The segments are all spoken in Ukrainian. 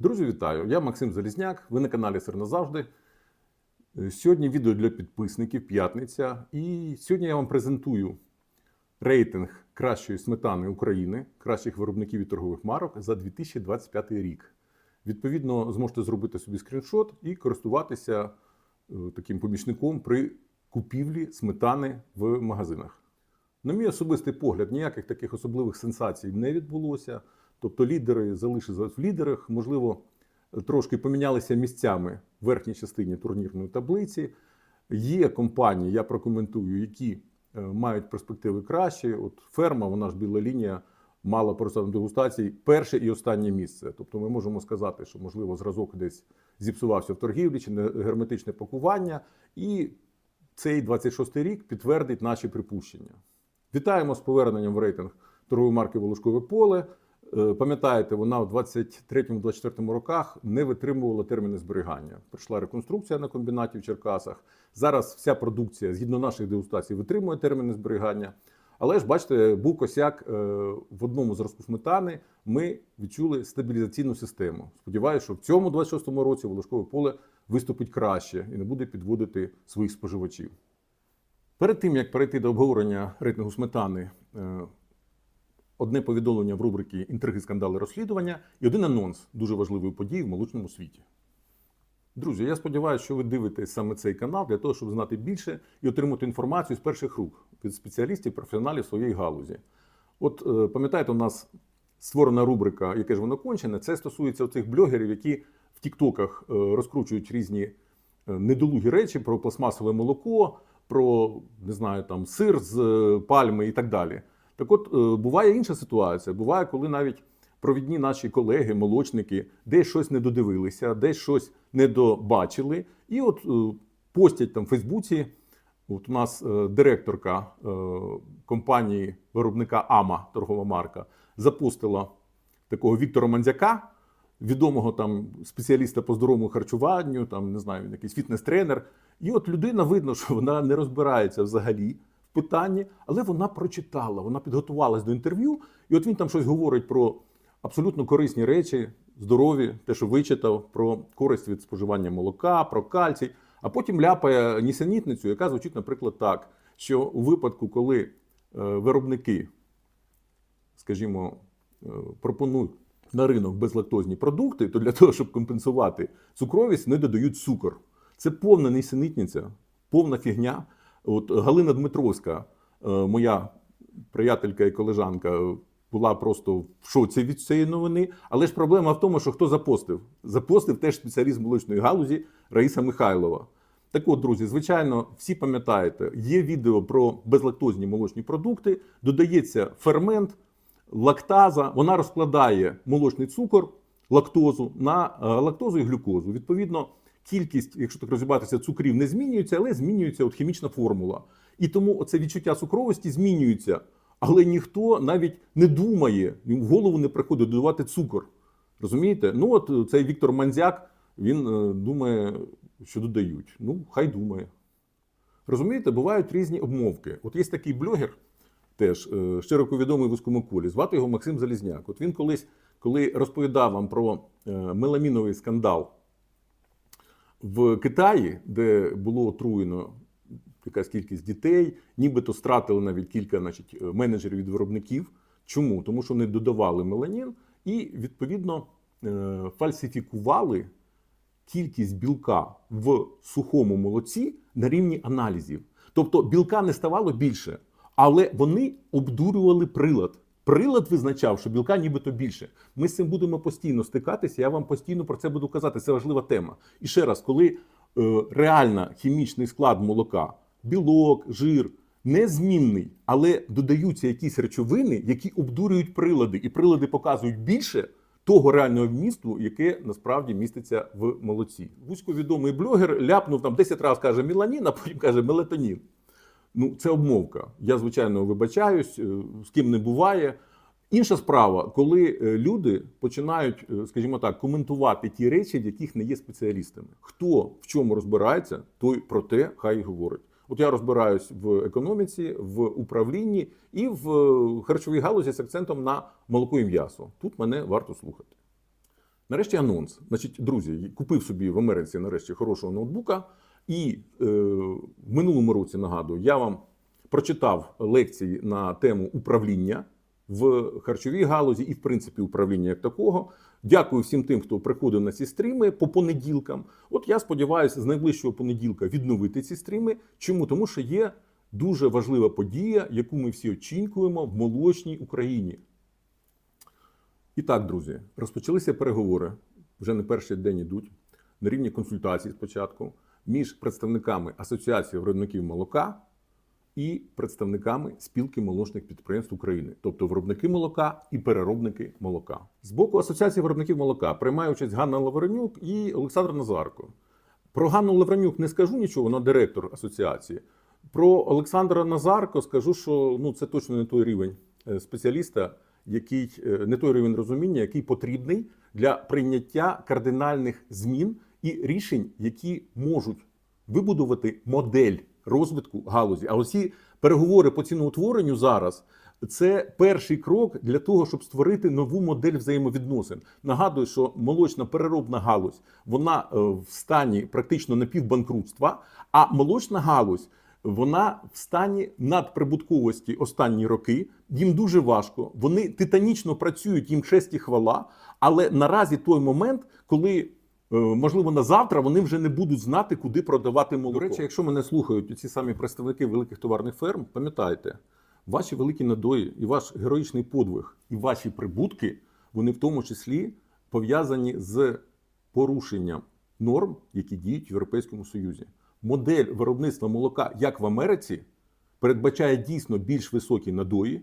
Друзі, вітаю! Я Максим Залізняк. Ви на каналі Сир назавжди. Е, Сьогодні відео для підписників п'ятниця. І сьогодні я вам презентую рейтинг кращої сметани України, кращих виробників і торгових марок за 2025 рік. Відповідно, зможете зробити собі скріншот і користуватися е, таким помічником при купівлі сметани в магазинах. На мій особистий погляд, ніяких таких особливих сенсацій не відбулося. Тобто лідери залишились в лідерах, можливо, трошки помінялися місцями в верхній частині турнірної таблиці. Є компанії, я прокоментую, які е, мають перспективи кращі. От ферма, вона ж біла лінія, мала по результатам дегустацій перше і останнє місце. Тобто ми можемо сказати, що можливо зразок десь зіпсувався в торгівлі чи не герметичне пакування. І цей 26-й рік підтвердить наші припущення. Вітаємо з поверненням в рейтинг торгової марки Волошкове поле. Е, Пам'ятаєте, вона в 23-24 роках не витримувала терміни зберігання. Прийшла реконструкція на комбінаті в Черкасах. Зараз вся продукція, згідно наших дегустацій, витримує терміни зберігання. Але ж бачите, був косяк е, в одному зразку сметани. Ми відчули стабілізаційну систему. Сподіваюся, що в цьому 26-му році Волошкове поле виступить краще і не буде підводити своїх споживачів. Перед тим як перейти до обговорення рейтингу сметани, е, одне повідомлення в рубриці Інтриги, скандали, розслідування і один анонс дуже важливої події в молочному світі. Друзі, я сподіваюся, що ви дивитесь саме цей канал для того, щоб знати більше і отримати інформацію з перших рук від спеціалістів, професіоналів своєї галузі. От е, пам'ятаєте, у нас створена рубрика Яке ж воно кончене. Це стосується цих блогерів, які в Тіктоках е, розкручують різні е, недолугі речі про пластмасове молоко, про не знаю, там сир з пальми і так далі. Так от е, буває інша ситуація. Буває, коли навіть провідні наші колеги, молочники, десь щось не додивилися, десь щось не добачили, і от е, постять там в Фейсбуці. От у нас е, директорка компанії виробника АМА, торгова марка, запустила такого Віктора Мандзяка, відомого там спеціаліста по здоровому харчуванню, там не знаю, він якийсь фітнес-тренер. І от людина видно, що вона не розбирається взагалі питанні, але вона прочитала, вона підготувалась до інтерв'ю, і от він там щось говорить про абсолютно корисні речі, здорові, те, що вичитав, про користь від споживання молока, про кальцій. А потім ляпає нісенітницю, яка звучить, наприклад, так, що у випадку, коли е, виробники, скажімо, е, пропонують на ринок безлактозні продукти, то для того, щоб компенсувати цукровість, не додають цукор. Це повна нісенітниця, повна фігня. От Галина Дмитровська, е, моя приятелька і колежанка, була просто в шоці від цієї новини. Але ж проблема в тому, що хто запостив? Запостив теж спеціаліст молочної галузі Раїса Михайлова. Так от, друзі, звичайно, всі пам'ятаєте, є відео про безлактозні молочні продукти, додається фермент, лактаза, вона розкладає молочний цукор, лактозу на е, лактозу і глюкозу. Відповідно, кількість, якщо так розібратися, цукрів не змінюється, але змінюється от хімічна формула. І тому це відчуття цукровості змінюється. Але ніхто навіть не думає, в голову не приходить додавати цукор. Розумієте? Ну, от е, цей Віктор Манзяк, він е, думає, що додають. Ну, хай думає. Розумієте, бувають різні обмовки. От є такий блогер, теж е, широко відомий в вузькому колі, звати його Максим Залізняк. От він колись, коли розповідав вам про е, меламіновий скандал в Китаї, де було отруєно якась кількість дітей, нібито стратили навіть кілька значить, е, менеджерів від виробників. Чому? Тому що вони додавали меланін і, відповідно, е, фальсифікували кількість білка в сухому молоці на рівні аналізів. Тобто білка не ставало більше, але вони обдурювали прилад. Прилад визначав, що білка нібито більше. Ми з цим будемо постійно стикатися. Я вам постійно про це буду казати. Це важлива тема. І ще раз, коли е, реально хімічний склад молока, білок, жир незмінний, але додаються якісь речовини, які обдурюють прилади, і прилади показують більше того реального вмісту, яке насправді міститься в молоці. Вузьковідомий блогер ляпнув там 10 разів каже меланін, а потім каже мелатонін. Ну, це обмовка. Я, звичайно, вибачаюсь, е, з ким не буває. Інша справа, коли е, люди починають, е, скажімо так, коментувати ті речі, в яких не є спеціалістами. Хто в чому розбирається, той про те хай говорить. От я розбираюсь в економіці, в управлінні і в харчовій галузі з акцентом на молоко і м'ясо. Тут мене варто слухати. Нарешті анонс. Значить, друзі, купив собі в Америці нарешті хорошого ноутбука. І е, в минулому році нагадую, я вам прочитав лекції на тему управління в харчовій галузі і, в принципі, управління як такого. Дякую всім тим, хто приходив на ці стріми по понеділкам. От я сподіваюся, з найближчого понеділка відновити ці стріми. Чому? Тому що є дуже важлива подія, яку ми всі очікуємо в молочній Україні. І так, друзі, розпочалися переговори. Вже не перший день ідуть на рівні консультацій спочатку між представниками Асоціації виробників молока і представниками спілки молочних підприємств України, тобто виробники молока і переробники молока. З боку Асоціації виробників молока приймає участь Ганна Лавренюк і Олександр Назарко. Про Ганну Лавренюк не скажу нічого, вона директор асоціації. Про Олександра Назарко скажу, що ну це точно не той рівень е, спеціаліста, який е, не той рівень розуміння, який потрібний для прийняття кардинальних змін і рішень, які можуть вибудувати модель розвитку галузі. А оці переговори по ціноутворенню зараз це перший крок для того, щоб створити нову модель взаємовідносин. Нагадую, що молочна переробна галузь вона е, в стані практично напівбанкрутства, а молочна галузь. Вона в стані надприбутковості останні роки. Їм дуже важко. Вони титанічно працюють, їм честь і хвала. Але наразі той момент, коли можливо на завтра вони вже не будуть знати, куди продавати молоко. До речі, якщо мене слухають ці самі представники великих товарних ферм, пам'ятайте, ваші великі надої і ваш героїчний подвиг, і ваші прибутки, вони в тому числі пов'язані з порушенням норм, які діють в Європейському Союзі. Модель виробництва молока, як в Америці, передбачає дійсно більш високі надої,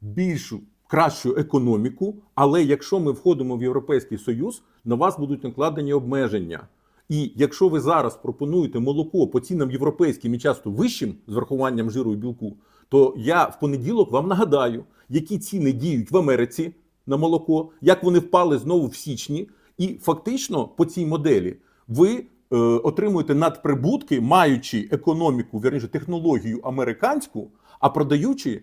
більшу кращу економіку. Але якщо ми входимо в Європейський Союз, на вас будуть накладені обмеження. І якщо ви зараз пропонуєте молоко по цінам європейським і часто вищим з врахуванням жиру і білку, то я в понеділок вам нагадаю, які ціни діють в Америці на молоко, як вони впали знову в січні, і фактично по цій моделі ви е, отримуєте надприбутки, маючи економіку, вірніше технологію американську, а продаючи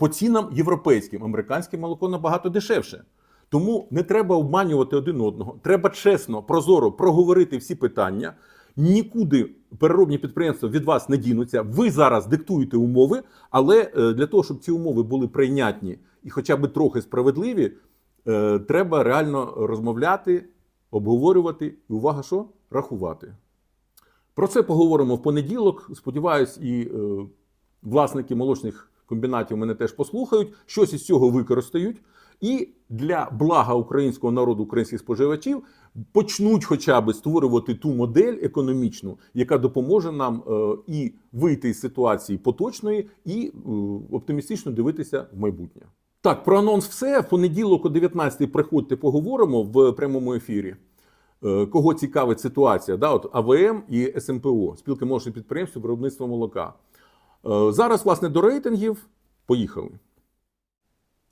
по цінам європейським. Американське молоко набагато дешевше. Тому не треба обманювати один одного. Треба чесно, прозоро проговорити всі питання. Нікуди переробні підприємства від вас не дінуться. Ви зараз диктуєте умови, але е, для того, щоб ці умови були прийнятні і хоча б трохи справедливі, е, треба реально розмовляти, обговорювати і увага, що рахувати. Про це поговоримо в понеділок. Сподіваюсь, і е, власники молочних комбінатів мене теж послухають, щось із цього використають. І для блага українського народу, українських споживачів почнуть хоча б створювати ту модель економічну, яка допоможе нам е, і вийти з ситуації поточної, і е, оптимістично дивитися в майбутнє. Так, про анонс все. В понеділок о 19 приходьте, поговоримо в прямому ефірі. Е, Кого цікавить ситуація? Да, от АВМ і СМПО, спілки молочних підприємств виробництва молока. Е, Зараз, власне, до рейтингів поїхали.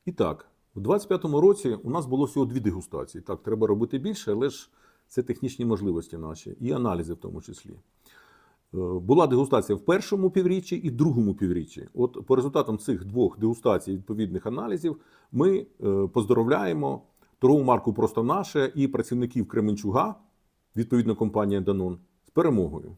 І так, у 25-му році у нас було всього дві дегустації. Так, треба робити більше, але ж це технічні можливості наші і аналізи в тому числі. Е, Була дегустація в першому півріччі і другому півріччі. От по результатам цих двох дегустацій відповідних аналізів ми е, поздоровляємо торгову марку Просто наше і працівників Кременчуга, відповідно компанія Данон, з перемогою.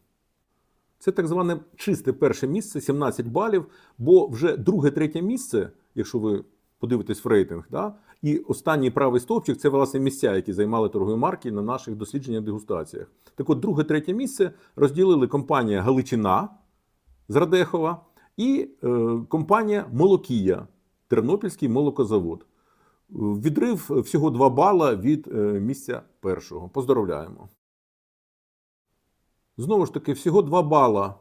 Це так зване чисте перше місце, 17 балів, бо вже друге-третє місце, якщо ви подивитесь в рейтинг, да, і останній правий стовпчик це власне місця, які займали торгові марки на наших дослідженнях дегустаціях. Так от, друге-третє місце розділили компанія Галичина з Радехова і е, компанія Молокія, Тернопільський молокозавод. Відрив всього 2 бала від е, місця першого. Поздоровляємо. Знову ж таки, всього 2 бала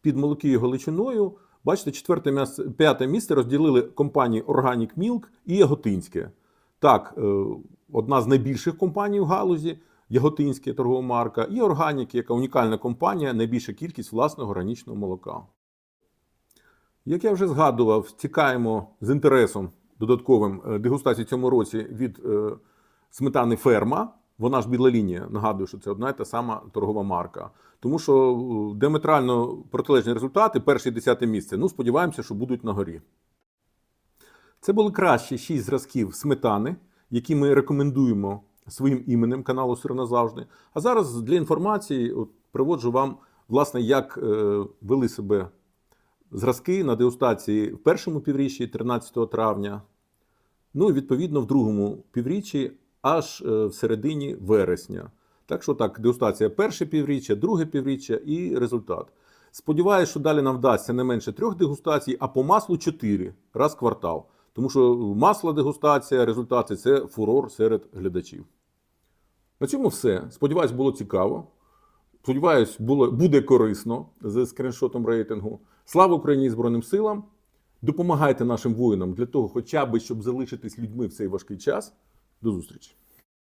під Молокією Галичиною. Бачите, четверте місце, п'яте місце розділили компанії Organic Milk і Яготинське. Так, е, одна з найбільших компаній в галузі, Яготинське торгова марка, і Organic, яка унікальна компанія, найбільша кількість власного органічного молока. Як я вже згадував, тікаємо з інтересом додатковим е, дегустації цьому році від е, сметани ферма. Вона ж біла лінія. Нагадую, що це одна і та сама торгова марка. Тому що е, диаметрально протилежні результати, перше і десяте місце. Ну, сподіваємося, що будуть на горі. Це були кращі шість зразків сметани, які ми рекомендуємо своїм іменем каналу Сир назавжди. А зараз для інформації от, приводжу вам, власне, як е, вели себе зразки на дегустації в першому півріччі 13 травня, ну і відповідно в другому півріччі аж е, в середині вересня. Так що так, дегустація перше півріччя, друге півріччя і результат. Сподіваюсь, що далі нам вдасться не менше трьох дегустацій, а по маслу чотири раз квартал. Тому що масло дегустація, результати це фурор серед глядачів. На цьому все. Сподіваюсь, було цікаво. Сподіваюсь, було, буде корисно з скріншотом рейтингу. Слава Україні і Збройним силам! Допомагайте нашим воїнам для того, хоча б щоб залишитись людьми в цей важкий час. До зустрічі!